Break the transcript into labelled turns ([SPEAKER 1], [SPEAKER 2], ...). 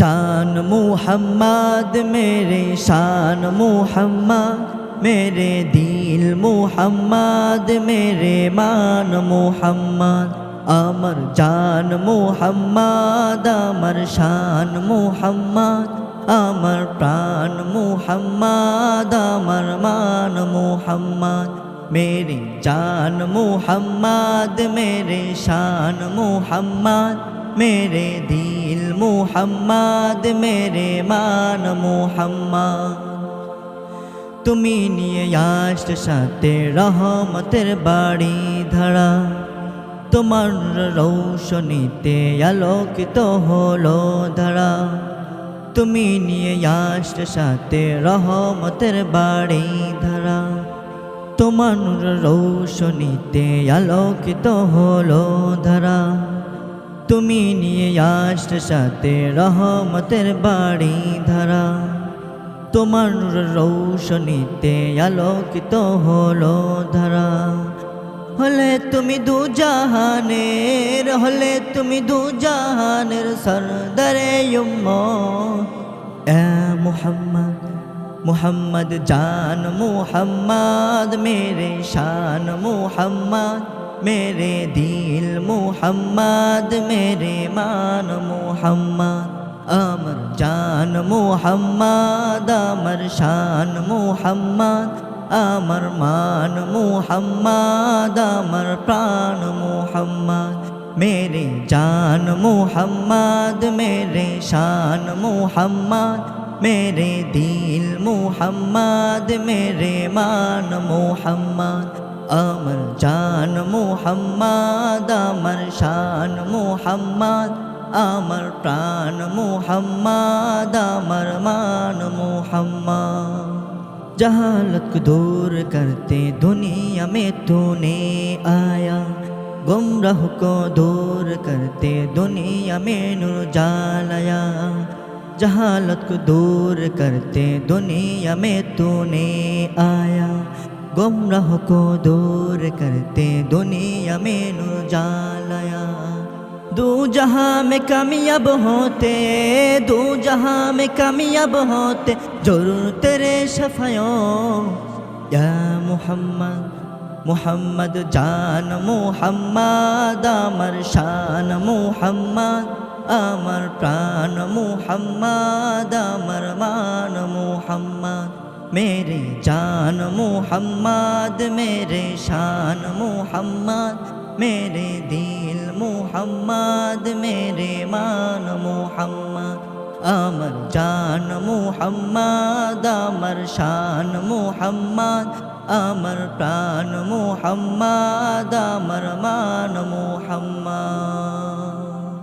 [SPEAKER 1] জান মুহাম্মদ, মেরে শান মুহাম্মদ, মেরে দিল মুহাম্মদ, মেরে মান মুহাম্মদ। আমার জান মুহাম্মদ, আমার শান মুহাম্মদ, আমার প্রাণ মুহাম্মদ, আমার মান মুহাম্মদ। মেরে জান মুহাম্মদ, মেরে শান মুহাম্মদ, মেরে দিল মুহাম্মদ, মেরে মান মুহাম্মদ। তুমি নিয়ে আসতে সাথে রহমতের বাড়ি ধরা। তোমার রৌশনীতে আলোকিত হলো ধরা। তুমি নিয়ে আসতে সাথে রহমতের বাড়ি ধরা। তোমার রৌশনীতে আলোকিত হলো ধরা। তুমি নিয়ে আসতে সাথে রহমতের বাড়ি ধারা। তোমার রৌশনীতে আলোকিত হলো ধারা। হলে তুমি দু জাহানের, হলে তুমি দু জাহানের সরদারে মুহাম্মদ মুহাম্মদ জান মুহাম্মদ, মেরে শান মুহাম্মদ। মেরে দিল মুহাম্মদ মেরে মান মুহাম্মদ আমার জান মুহাম্মদ আমার শান মুহাম্মদ আমার মান মুহাম্মদ আমার প্রাণ মুহাম্মদ মেরে জান মুহাম্মদ মেরে শান মুহাম্মদ মেরে দিল মুহাম্মদ মেরে মান মুহাম্মদ আমার জান মুহাম্মদ আমার শান মুহাম্মদ আমার প্রাণ মুহাম্মদ আমার মান মুহাম্মদ जहालत को दूर करते दुनिया में तूने आया गुमराह को दूर करते दुनिया में नूर जालया जहालत को दूर करते दुनिया में तूने आया गुमराह को दूर करते दुनिया में नूर जालया दो जहां में कामयाब होते दो जहां में कामयाब होते जरूर तेरे शफायो या मोहम्मद मोहम्मद जान मोहम्मद अमर शान मोहम्मद अमर प्राण मोहम्मद अमर मान मोहम्मद मेरे जान मोहम्मद मेरे शान मोहम्मद मेरे दिल मोहम्मद मेरे मान मोहम्मद अमर जान मोहम्मद अमर शान मोहम्मद अमर प्राण मोहम्मद अमर मान मोहम्मद